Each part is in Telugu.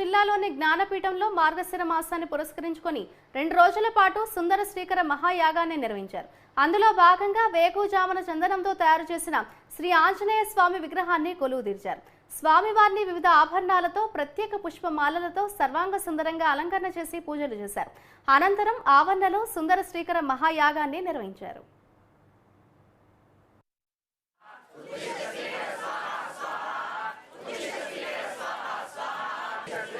జిల్లాలోని జ్ఞానపీఠంలో మార్గశిర మాసాన్ని పురస్కరించుకొని రెండు రోజుల పాటు సుందర శ్రీకర మహాయాగాన్ని నిర్వహించారు. అందులో భాగంగా వేకుజామన చందనంతో తయారు చేసిన శ్రీ ఆంజనేయ స్వామి విగ్రహాన్ని కొలువు తీర్చారు స్వామివారిని వివిధ ఆభరణాలతో ప్రత్యేక పుష్పమాలలతో సర్వాంగ సుందరంగా అలంకరణ చేసి పూజలు చేశారు. అనంతరం ఆవరణలో సుందర శ్రీకర మహాయాగాన్ని నిర్వహించారు.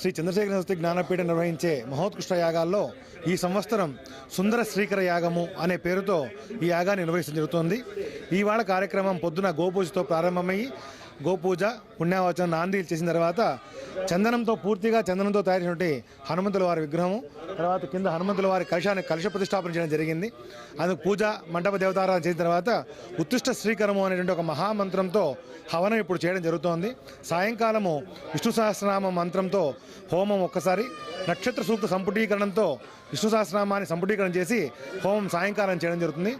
శ్రీ చంద్రశేఖర సరస్వతి జ్ఞానపీఠ నిర్వహించే మహోత్కృష్ట యాగాల్లో ఈ సంవత్సరం సుందర శ్రీకర యాగము అనే పేరుతో ఈ యాగాన్ని నిర్వహించడం జరుగుతోంది. ఈవాడ కార్యక్రమం పొద్దున గోపూజతో ప్రారంభమయ్యి గోపూజ పుణ్యావచనం నాందీలు చేసిన తర్వాత చందనంతో పూర్తిగా చందనంతో తయారు చేసినటువంటి హనుమంతుల వారి విగ్రహము తర్వాత కింద హనుమంతుల వారి కలశాన్ని కలశ ప్రతిష్టాపన చేయడం జరిగింది. అందుకు పూజ మండప దేవతారాధన చేసిన తర్వాత ఉత్తిష్ట శ్రీకరము అనేటువంటి ఒక మహామంత్రంతో హవనం ఇప్పుడు చేయడం జరుగుతోంది. సాయంకాలము విష్ణు సహస్రనామ మంత్రంతో హోమం ఒక్కసారి నక్షత్ర సూక్త సంపుటీకరణంతో విష్ణు సహస్రనామాన్ని సంపుటీకరణ చేసి హోమం సాయంకాలం చేయడం జరుగుతుంది.